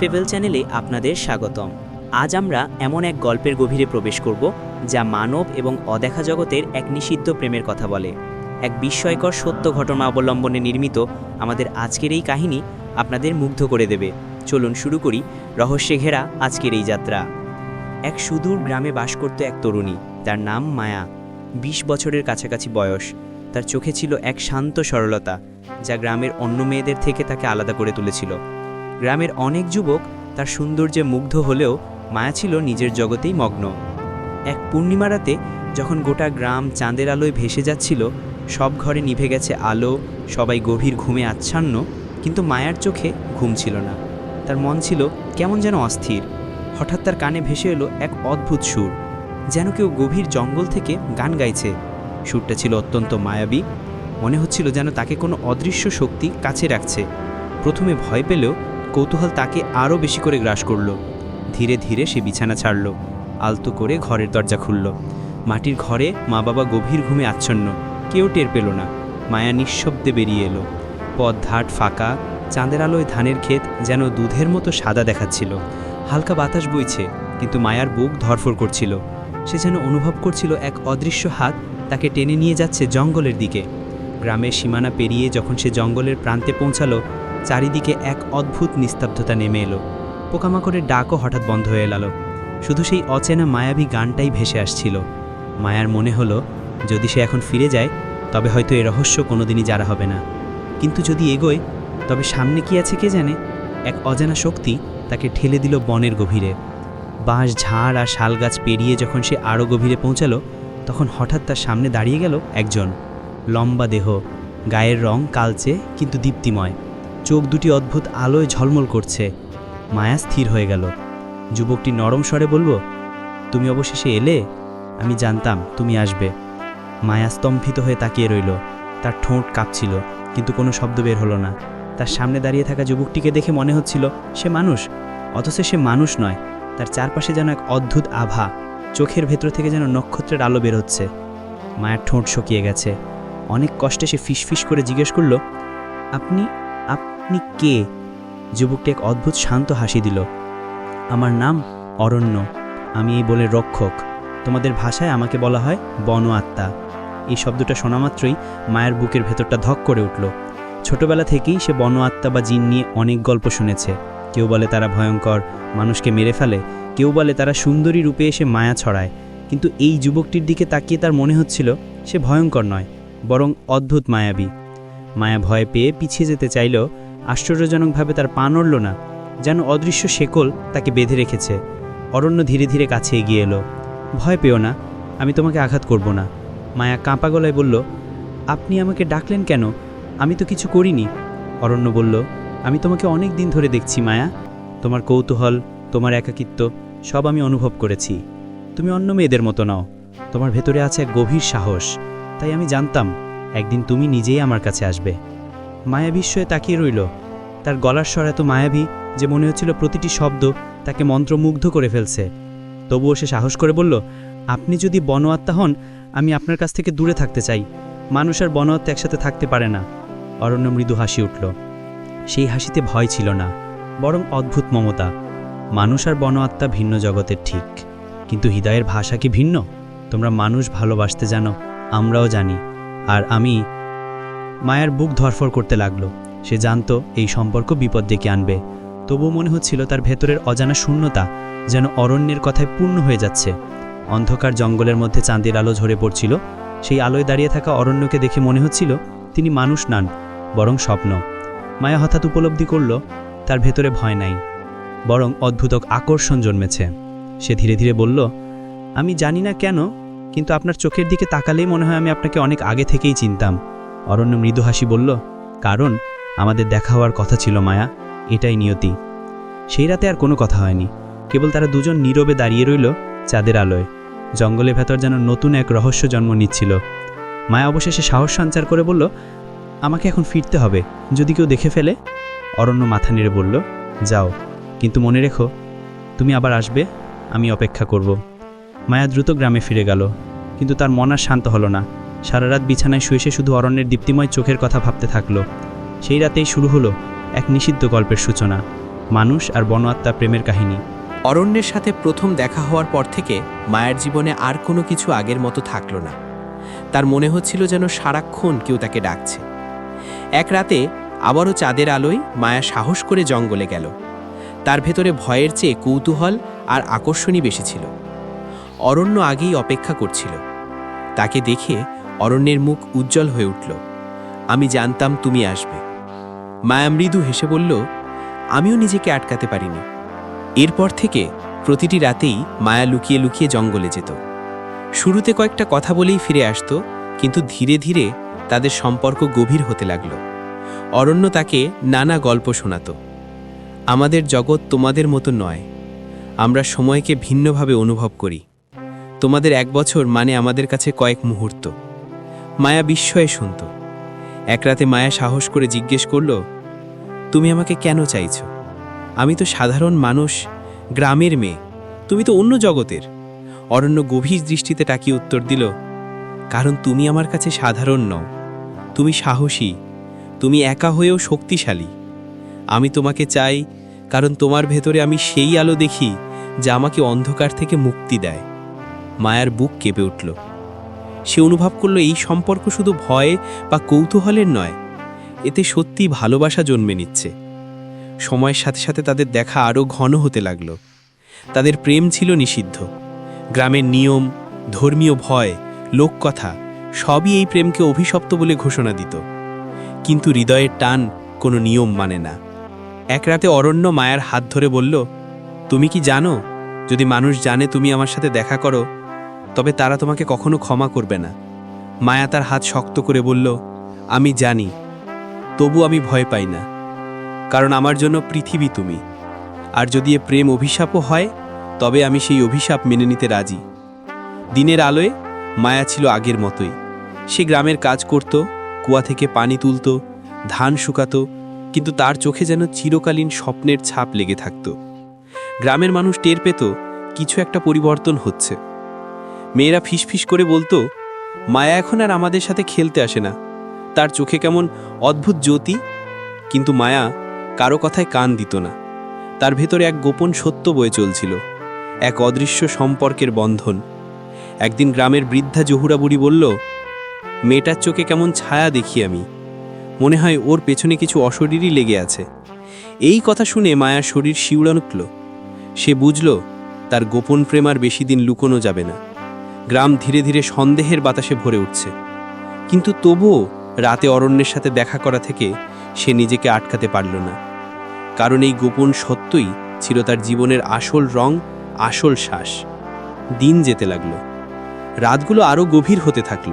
ফেভেল চ্যানেলে আপনাদের স্বাগতম। আজ আমরা এমন এক গল্পের গভীরে প্রবেশ করব, যা মানব এবং অদেখা জগতের এক নিষিদ্ধ প্রেমের কথা বলে। এক বিস্ময়কর সত্য ঘটনা অবলম্বনে নির্মিত আমাদের আজকের এই কাহিনী আপনাদের মুগ্ধ করে দেবে। চলুন শুরু করি রহস্যে ঘেরা আজকের এই যাত্রা। এক সুদূর গ্রামে বাস করত এক তরুণী, তার নাম মায়া। বিশ বছরের কাছাকাছি বয়স। তার চোখে ছিল এক শান্ত সরলতা, যা গ্রামের অন্য মেয়েদের থেকে তাকে আলাদা করে তুলেছিল। গ্রামের অনেক যুবক তার সৌন্দর্যে মুগ্ধ হলেও মায়া ছিল নিজের জগতেই মগ্ন। এক পূর্ণিমা রাতে যখন গোটা গ্রাম চাঁদের আলোয় ভেসে যাচ্ছিল, সব ঘরে নিভে গেছে আলো, সবাই গভীর ঘুমে আচ্ছন্ন, কিন্তু মায়ার চোখে ঘুম ছিল না। তার মন ছিল কেমন যেন অস্থির। হঠাৎ তার কানে ভেসে এলো এক অদ্ভুত সুর, যেন কেউ গভীর জঙ্গল থেকে গান গাইছে। সুরটা ছিল অত্যন্ত মায়াবী। মনে হচ্ছিল যেন তাকে কোনো অদৃশ্য শক্তি কাছে রাখছে। প্রথমে ভয় পেলেও কৌতূহল তাকে আরও বেশি করে গ্রাস করল। ধীরে ধীরে সে বিছানা ছাড়ল। আলতো করে ঘরের দরজা খুলল। মাটির ঘরে মা বাবা গভীর ঘুমে আচ্ছন্ন। কেউ টের পেল না। মায়া নিঃশব্দে বেরিয়ে এলো। পথ ঘাট ফাঁকা। চাঁদের আলোয় ধানের ক্ষেত যেন দুধের মতো সাদা দেখাচ্ছিল। হালকা বাতাস বইছে, কিন্তু মায়ার বুক ধরফর করছিল। সে যেন অনুভব করছিল এক অদৃশ্য হাত তাকে টেনে নিয়ে যাচ্ছে জঙ্গলের দিকে। গ্রামের সীমানা পেরিয়ে যখন সে জঙ্গলের প্রান্তে পৌঁছালো চারিদিকে এক অদ্ভুত নিস্তব্ধতা নেমে এলো। পোকামাকড়ের ডাকও হঠাৎ বন্ধ হয়ে এলো শুধু সেই অচেনা মায়াবী গানটাই ভেসে আসছিল। মায়ার মনে হলো, যদি সে এখন ফিরে যায়, তবে হয়তো এ রহস্য কোনোদিনই যারা হবে না। কিন্তু যদি এগোয়, তবে সামনে কি আছে কে জানে? এক অজানা শক্তি তাকে ঠেলে দিল বনের গভীরে। বাঁশ, ঝাড় আর শাল গাছ পেরিয়ে যখন সে আরও গভীরে পৌঁছালো, তখন হঠাৎ তার সামনে দাঁড়িয়ে গেল একজন। লম্বা দেহ, গায়ের রং কালচে, কিন্তু দীপ্তিময়। চোখ দুটি অদ্ভুত আলোয় ঝলমল করছে। মায়া স্থির হয়ে গেল। যুবকটি নরম স্বরে বলল, তুমি অবশেষে এলে? আমি জানতাম তুমি আসবে। মায়া স্তম্ভিত হয়ে তাকিয়ে রইল। তার ঠোঁট কাঁপছিল, কিন্তু কোনো শব্দ বের হলো না। তার সামনে দাঁড়িয়ে থাকা যুবকটিকে দেখে মনে হচ্ছিল, সে মানুষ? অথচ সে মানুষ নয়, তার চারপাশে যেন এক অদ্ভুত আভা, চোখের ভেতর থেকে যেন নক্ষত্রের আলো বের হচ্ছে। মায়ের ঠোঁট শুকিয়ে গেছে। অনেক কষ্টে সে ফিসফিস করে জিজ্ঞেস করল, আপনি আপনি কে? যুবকটি এক অদ্ভুত শান্ত হাসি দিল। আমার নাম অরণ্য। আমি এই বলে রক্ষক। তোমাদের ভাষায় আমাকে বলা হয় বন আত্মা। এই শব্দটা শোনা মাত্রই মায়ের বুকের ভেতরটা ধক করে উঠল। ছোটবেলা থেকেই সে বন আত্মা বা জিন নিয়ে অনেক গল্প শুনেছে। কেউ বলে তারা ভয়ঙ্কর, মানুষকে মেরে ফেলে। কেউ বলে তারা সুন্দরী রূপে এসে মায়া ছড়ায়। কিন্তু এই যুবকটির দিকে তাকিয়ে তার মনে হচ্ছিল, সে ভয়ঙ্কর নয়, বরং অদ্ভুত মায়াবী। মায়া ভয় পেয়ে পিছিয়ে যেতে চাইলেও আশ্চর্যজনকভাবে তার পা নড়ল না, যেন অদৃশ্য শেকল তাকে বেঁধে রেখেছে। অরণ্য ধীরে ধীরে কাছে এগিয়ে এলো। ভয় পেও না, আমি তোমাকে আঘাত করব না। মায়া কাঁপা গলায় বলল, আপনি আমাকে ডাকলেন কেন? আমি তো কিছু করিনি। অরণ্য বলল, আমি তোমাকে অনেক দিন ধরে দেখছি মায়া। তোমার কৌতূহল, তোমার একাকিত্ব, সব আমি অনুভব করেছি। তুমি অন্য মেয়েদের মতো নাও। তোমার ভেতরে আছে এক গভীর সাহস। তাই আমি জানতাম একদিন তুমি নিজেই আমার কাছে আসবে। মায়া বিস্ময়ে তাকিয়ে রইল। তার গলার স্বর এত মায়াবী যে মনে হচ্ছিল প্রতিটি শব্দ তাকে মন্ত্রমুগ্ধ করে ফেলছে। তবুও সে সাহস করে বলল, আপনি যদি বনআত্মা হন, আমি আপনার কাছ থেকে দূরে থাকতে চাই। মানুষ আর বনআত্মা একসাথে থাকতে পারে না। অরণ্য মৃদু হাসি উঠল। সেই হাসিতে ভয় ছিল না, বরং অদ্ভুত মমতা। মানুষ আর বনআত্মা ভিন্ন জগতের ঠিক। কিন্তু হৃদয়ের ভাষা কি ভিন্ন? তোমরা মানুষ ভালোবাসতে জানো, আমরাও জানি। আর আমি মায়ের বুক ধরফর করতে লাগল। সে জানতো এই সম্পর্ক বিপদ ডেকে আনবে। তবুও মনে হচ্ছিল তার ভেতরের অজানা শূন্যতা যেন অরণ্যের কথায় পূর্ণ হয়ে যাচ্ছে। অন্ধকার জঙ্গলের মধ্যে চাঁদের আলো ঝরে পড়ছিল। সেই আলোয় দাঁড়িয়ে থাকা অরণ্যকে দেখে মনে হচ্ছিল তিনি মানুষ নান, বরং স্বপ্ন। মায়া হঠাৎ উপলব্ধি করল, তার ভেতরে ভয় নাই, বরং অদ্ভুত আকর্ষণ জন্মেছে। সে ধীরে ধীরে বলল, আমি জানি না কেন কিন্তু আপনার চোখের দিকে তাকালেই মনে হয় আমি আপনাকে অনেক আগে থেকেই চিনতাম। অরণ্য মৃদু হাসি বলল, কারণ আমাদের দেখা হওয়ার কথা ছিল, মায়া। এটাই নিয়তি। সেই রাতে আর কোনো কথা হয়নি। কেবল তারা দুজন নীরবে দাঁড়িয়ে রইল চাঁদের আলোয়। জঙ্গলের ভেতর যেন নতুন এক রহস্য জন্ম নিচ্ছিল। মায়া অবশেষে সাহস সঞ্চার করে বলল, আমাকে এখন ফিরতে হবে, যদি কেউ দেখে ফেলে। অরণ্য মাথা নেড়ে বলল, যাও, কিন্তু মনে রেখো, তুমি আবার আসবে, আমি অপেক্ষা করব। মায়া দ্রুত গ্রামে ফিরে গেল। কিন্তু তার মন আর শান্ত হলো না। সারা রাত বিছানায় শুয়ে সে শুধু অরণ্যের দীপ্তিময় চোখের কথা ভাবতে থাকল। সেই রাতেই শুরু হলো এক নিষিদ্ধ গল্পের সূচনা, মানুষ আর বন আত্মা প্রেমের কাহিনী। অরণ্যের সাথে প্রথম দেখা হওয়ার পর থেকে মায়ের জীবনে আর কোনো কিছু আগের মতো থাকল না। তার মনে হচ্ছিল যেন সারাক্ষণ কেউ তাকে ডাকছে। এক রাতে আবারও চাঁদের আলোয় মায়া সাহস করে জঙ্গলে গেল। তার ভেতরে ভয়ের চেয়ে কৌতূহল আর আকর্ষণই বেশি ছিল। অরণ্য আগেই অপেক্ষা করছিল। তাকে দেখে অরণ্যের মুখ উজ্জ্বল হয়ে উঠল। আমি জানতাম তুমি আসবে। মায়া মৃদু হেসে বলল, আমিও নিজেকে আটকাতে পারিনি। এরপর থেকে প্রতিটি রাতেই মায়া লুকিয়ে লুকিয়ে জঙ্গলে যেত। শুরুতে কয়েকটা কথা বলেই ফিরে আসতো, কিন্তু ধীরে ধীরে তাদের সম্পর্ক গভীর হতে লাগল। অরণ্য তাকে নানা গল্প শোনাতো। আমাদের জগৎ তোমাদের মতো নয়। আমরা সময়কে ভিন্নভাবে অনুভব করি। তোমাদের এক বছর মানে আমাদের কাছে কয়েক মুহূর্ত। মায়া বিস্ময়ে শুনত। এক রাতে মায়া সাহস করে জিজ্ঞেস করল, তুমি আমাকে কেন চাইছ? আমি তো সাধারণ মানুষ, গ্রামের মেয়ে, তুমি তো অন্য জগতের। অরণ্য গভীর দৃষ্টিতে তাকিয়ে উত্তর দিল, কারণ তুমি আমার কাছে সাধারণ নও। তুমি সাহসী, তুমি একা হয়েও শক্তিশালী। আমি তোমাকে চাই কারণ তোমার ভেতরে আমি সেই আলো দেখি যা আমাকে অন্ধকার থেকে মুক্তি দেয়। মায়ার বুক কেঁপে উঠল। সে অনুভব করল এই সম্পর্ক শুধু ভয় বা কৌতূহলের নয়, এতে সত্যি ভালোবাসা জন্মে নিচ্ছে। সময়ের সাথে সাথে তাদের দেখা আরও ঘন হতে লাগল। তাদের প্রেম ছিল নিষিদ্ধ। গ্রামের নিয়ম, ধর্মীয় ভয়, লোককথা, সবই এই প্রেমকে অভিশপ্ত বলে ঘোষণা দিত। কিন্তু হৃদয়ের টান কোনো নিয়ম মানে না। এক রাতে অরণ্য মায়ার হাত ধরে বলল, তুমি কি জানো? যদি মানুষ জানে তুমি আমার সাথে দেখা করো তবে তারা তোমাকে কখনো ক্ষমা করবে না। মায়া তার হাত শক্ত করে বলল, আমি জানি, তবু আমি ভয় পাই না, কারণ আমার জন্য পৃথিবী তুমি। আর যদি এ প্রেম অভিশাপও হয়, তবে আমি সেই অভিশাপ মেনে নিতে রাজি। দিনের আলোয় মায়া ছিল আগের মতোই। সে গ্রামের কাজ করত, কুয়া থেকে পানি তুলত, ধান শুকাতো, কিন্তু তার চোখে যেন চিরকালীন স্বপ্নের ছাপ লেগে থাকত। গ্রামের মানুষ টের পেত, কিছু একটা পরিবর্তন হচ্ছে। মেয়েরা ফিসফিস করে বলতো, মায়া এখন আর আমাদের সাথে খেলতে আসে না। তার চোখে কেমন অদ্ভুত জ্যোতি। কিন্তু মায়া কারও কথায় কান দিত না। তার ভেতরে এক গোপন সত্য বয়ে চলছিল, এক অদৃশ্য সম্পর্কের বন্ধন। একদিন গ্রামের বৃদ্ধা জহুরা বুড়ি বলল, মেয়েটার চোখে কেমন ছায়া দেখি আমি। মনে হয় ওর পেছনে কিছু অশরীরই লেগে আছে। এই কথা শুনে মায়ার শরীর শিউড়ান উঠল। সে বুঝল, তার গোপন প্রেম আর বেশি দিন লুকোনো যাবে না। গ্রাম ধীরে ধীরে সন্দেহের বাতাসে ভরে উঠছে। কিন্তু তবুও রাতে অরণ্যের সাথে দেখা করা থেকে সে নিজেকে আটকাতে পারল না। কারণ এই গোপন সত্যই ছিল তার জীবনের আসল রং, আসল শ্বাস। দিন যেতে লাগল। রাতগুলো আরও গভীর হতে থাকল।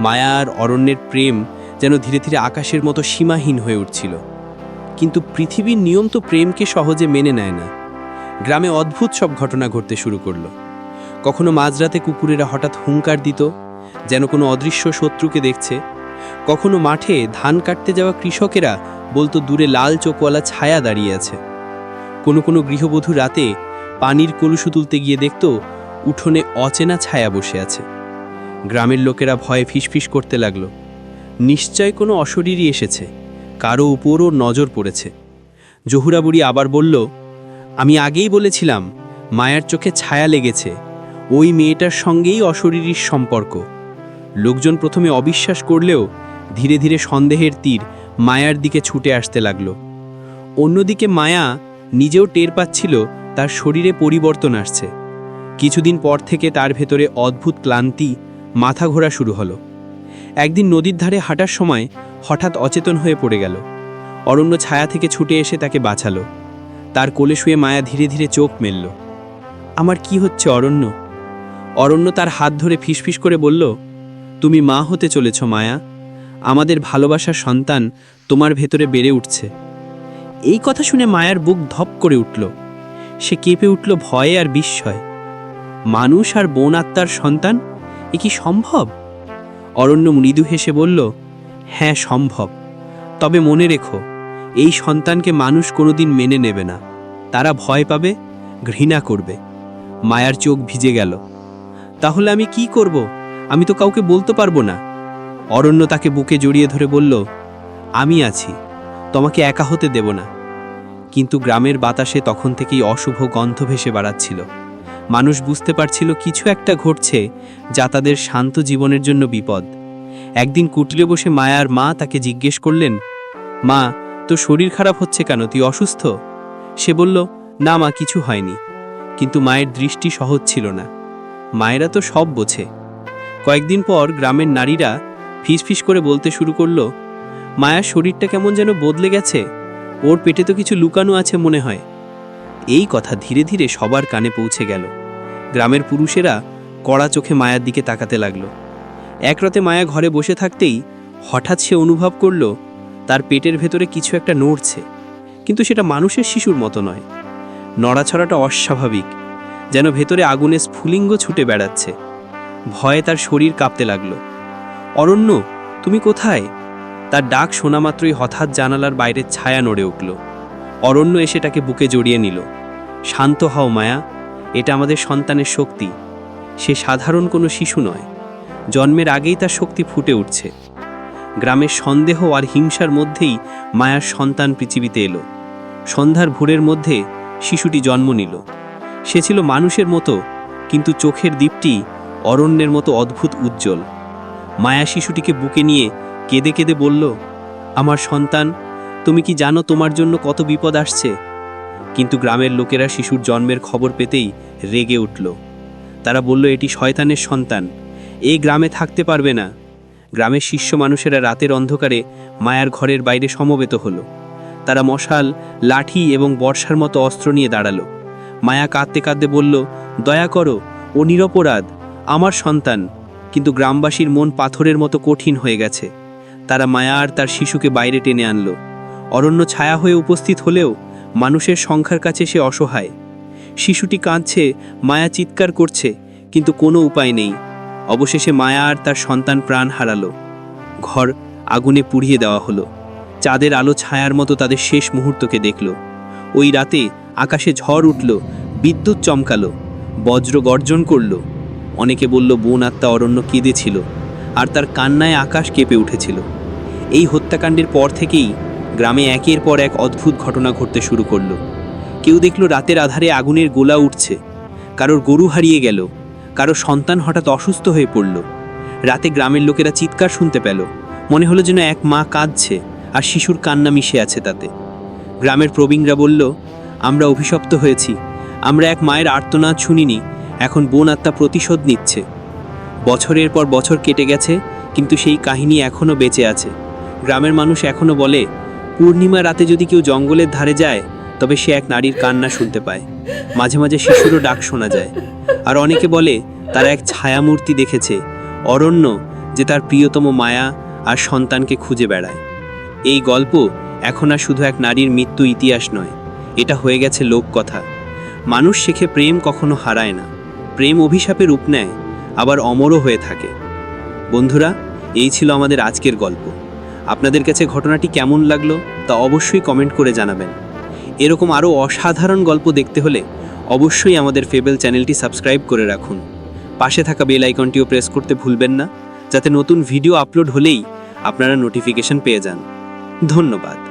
মায়া আর অরণ্যের প্রেম যেন ধীরে ধীরে আকাশের মতো সীমাহীন হয়ে উঠছিল। কিন্তু পৃথিবীর নিয়ম তো প্রেমকে সহজে মেনে নেয় না। গ্রামে অদ্ভুত সব ঘটনা ঘটতে শুরু করল। কখনো মাঝরাতে কুকুরেরা হঠাৎ হুঙ্কার দিত, যেন কোনো অদৃশ্য শত্রুকে দেখছে। কখনো মাঠে ধান কাটতে যাওয়া কৃষকেরা বলতো, দূরে লাল চোখওয়ালা ছায়া দাঁড়িয়ে আছে। কোনো কোনো গৃহবধূ রাতে পানির কলুষু তুলতে গিয়ে দেখত, উঠোনে অচেনা ছায়া বসে আছে। গ্রামের লোকেরা ভয়ে ফিসফিস করতে লাগল। নিশ্চয় কোনো অশরীরই এসেছে, কারও উপরও নজর পড়েছে। জহুরা বুড়ি আবার বলল, আমি আগেই বলেছিলাম, মায়ার চোখে ছায়া লেগেছে ওই মেয়েটার সঙ্গেই অশরীরীর সম্পর্ক। লোকজন প্রথমে অবিশ্বাস করলেও ধীরে ধীরে সন্দেহের তীর মায়ার দিকে ছুটে আসতে লাগল। অন্যদিকে মায়া নিজেও টের পাচ্ছিল তার শরীরে পরিবর্তন আসছে। কিছুদিন পর থেকে তার ভেতরে অদ্ভুত ক্লান্তি, মাথা ঘোরা শুরু হলো। একদিন নদীর ধারে হাঁটার সময় হঠাৎ অচেতন হয়ে পড়ে গেল। অরণ্য ছায়া থেকে ছুটে এসে তাকে বাঁচালো। তার কোলে শুয়ে মায়া ধীরে ধীরে চোখ মেলল। আমার কি হচ্ছে অরণ্য? অরণ্য তার হাত ধরে ফিসফিস করে বলল, তুমি মা হতে চলেছ, মায়া। আমাদের ভালোবাসার সন্তান তোমার ভেতরে বেড়ে উঠছে। এই কথা শুনে মায়ার বুক ধপ করে উঠল। সে কেঁপে উঠল ভয়ে আর বিস্ময়। মানুষ আর বোন আত্মার সন্তান? এ কি সম্ভব? অরণ্য মৃদু হেসে বলল হ্যাঁ সম্ভব। তবে মনে রেখো, এই সন্তানকে মানুষ কোনোদিন মেনে নেবে না। তারা ভয় পাবে, ঘৃণা করবে। মায়ার চোখ ভিজে গেল। তাহলে আমি কি করব? আমি তো কাউকে বলতে পারব না। অরণ্য তাকে বুকে জড়িয়ে ধরে বলল, আমি আছি, তোমাকে একা হতে দেব না। কিন্তু গ্রামের বাতাসে তখন থেকেই অশুভ গন্ধ ভেসে বাড়াচ্ছিল। মানুষ বুঝতে পারছিল কিছু একটা ঘটছে যা তাদের শান্ত জীবনের জন্য বিপদ। একদিন কুটিরে বসে মায়ার মা তাকে জিজ্ঞেস করলেন, মা তো শরীর খারাপ হচ্ছে কেন? তুই অসুস্থ? সে বলল, না মা, কিছু হয়নি। কিন্তু মায়ের দৃষ্টি সহজ ছিল না। মায়েরা তো সব বোঝে। কয়েকদিন পর গ্রামের নারীরা ফিসফিস করে বলতে শুরু করল, মায়ার শরীরটা কেমন যেন বদলে গেছে। ওর পেটে তো কিছু লুকানো আছে মনে হয়। এই কথা ধীরে ধীরে সবার কানে পৌঁছে গেল। গ্রামের পুরুষেরা কড়া চোখে মায়ার দিকে তাকাতে লাগল। এক রাতে মায়া ঘরে বসে থাকতেই হঠাৎ সে অনুভব করল, তার পেটের ভেতরে কিছু একটা নড়ছে। কিন্তু সেটা মানুষের শিশুর মতো নয়। নড়াছড়াটা অস্বাভাবিক। যেন ভেতরে আগুনে স্ফুলিঙ্গ ছুটে বেড়াচ্ছে। ভয়ে তার শরীর কাঁপতে লাগল। অরণ্য তুমি কোথায়? তার ডাক শোনা মাত্রই হঠাৎ জানালার বাইরের ছায়া নড়ে উঠল। অরণ্য এসে তাকে বুকে জড়িয়ে নিল। শান্ত হও, মায়া। এটা আমাদের সন্তানের শক্তি। সে সাধারণ কোনো শিশু নয়। জন্মের আগেই তার শক্তি ফুটে উঠছে। গ্রামের সন্দেহ আর হিংসার মধ্যেই মায়ার সন্তান পৃথিবীতে এলো। সন্ধ্যার ভোরের মধ্যে শিশুটি জন্ম নিল। সে ছিল মানুষের মতো, কিন্তু চোখের দ্বীপটি অরণ্যের মতো অদ্ভুত উজ্জ্বল। মায়া শিশুটিকে বুকে নিয়ে কেঁদে কেঁদে বলল, আমার সন্তান, তুমি কি জানো তোমার জন্য কত বিপদ আসছে? কিন্তু গ্রামের লোকেরা শিশুর জন্মের খবর পেতেই রেগে উঠল। তারা বলল, এটি শয়তানের সন্তান এই গ্রামে থাকতে পারবে না। গ্রামের শিষ্য মানুষেরা রাতের অন্ধকারে মায়ার ঘরের বাইরে সমবেত হলো। তারা মশাল, লাঠি এবং বর্ষার মতো অস্ত্র নিয়ে দাঁড়াল। মায়া কাঁদতে কাঁদতে বলল, দয়া করো, ও নিরপরাধ, আমার সন্তান। কিন্তু গ্রামবাসীর মন পাথরের মতো কঠিন হয়ে গেছে। তারা মায়া আর তার শিশুকে বাইরে টেনে আনলো। অরণ্য ছায়া হয়ে উপস্থিত হলেও মানুষের সংখ্যার কাছে সে অসহায়। শিশুটি কাঁদছে, মায়া চিৎকার করছে, কিন্তু কোনো উপায় নেই। অবশেষে মায়া আর তার সন্তান প্রাণ হারালো। ঘর আগুনে পুড়িয়ে দেওয়া হলো। চাঁদের আলো ছায়ার মতো তাদের শেষ মুহূর্তকে দেখল। ওই রাতে আকাশে ঝড় উঠল, বিদ্যুৎ চমকালো, বজ্র গর্জন করল। অনেকে বলল, বোন আত্মা অরণ্য কেঁদেছিল, আর তার কান্নায় আকাশ কেঁপে উঠেছিল। এই হত্যাকাণ্ডের পর থেকেই গ্রামে একের পর এক অদ্ভুত ঘটনা ঘটতে শুরু করল। কেউ দেখল রাতের আধারে আগুনের গোলা উঠছে, কারোর গরু হারিয়ে গেল, কারও সন্তান হঠাৎ অসুস্থ হয়ে পড়ল। রাতে গ্রামের লোকেরা চিৎকার শুনতে পেল, মনে হলো যেন এক মা কাঁদছে, আর শিশুর কান্না মিশে আছে তাতে। গ্রামের প্রবীণরা বলল আমরা অভিশপ্ত হয়েছি। আমরা এক মায়ের আর্তনাদ শুনিনি এখন বোন আত্মা প্রতিশোধ নিচ্ছে। বছরের পর বছর কেটে গেছে, কিন্তু সেই কাহিনী এখনও বেঁচে আছে। গ্রামের মানুষ এখনও বলে, পূর্ণিমা রাতে যদি কেউ জঙ্গলের ধারে যায়, তবে সে এক নারীর কান্না শুনতে পায়। মাঝে মাঝে শিশুরও ডাক শোনা যায়। আর অনেকে বলে, তারা এক ছায়ামূর্তি দেখেছে, অরণ্য যে তার প্রিয়তম মায়া আর সন্তানকে খুঁজে বেড়ায়। এই গল্প এখন আর শুধু এক নারীর মৃত্যু ইতিহাস নয় এটা হয়ে গেছে লোককথা। মানুষ শেখে প্রেম কখনো হারায় না। প্রেম অভিশাপে রূপ নেয়, আবার অমরও হয়ে থাকে। বন্ধুরা, এই ছিল আমাদের আজকের গল্প। আপনাদের কাছে ঘটনাটি কেমন লাগল তা অবশ্যই কমেন্ট করে জানাবেন। এরকম আরও অসাধারণ গল্প দেখতে হলে অবশ্যই আমাদের ফেবেল চ্যানেলটি সাবস্ক্রাইব করে রাখুন। পাশে থাকা বেল আইকনটিও প্রেস করতে ভুলবেন না, যাতে নতুন ভিডিও আপলোড হলেই আপনারা নোটিফিকেশন পেয়ে যান। ধন্যবাদ।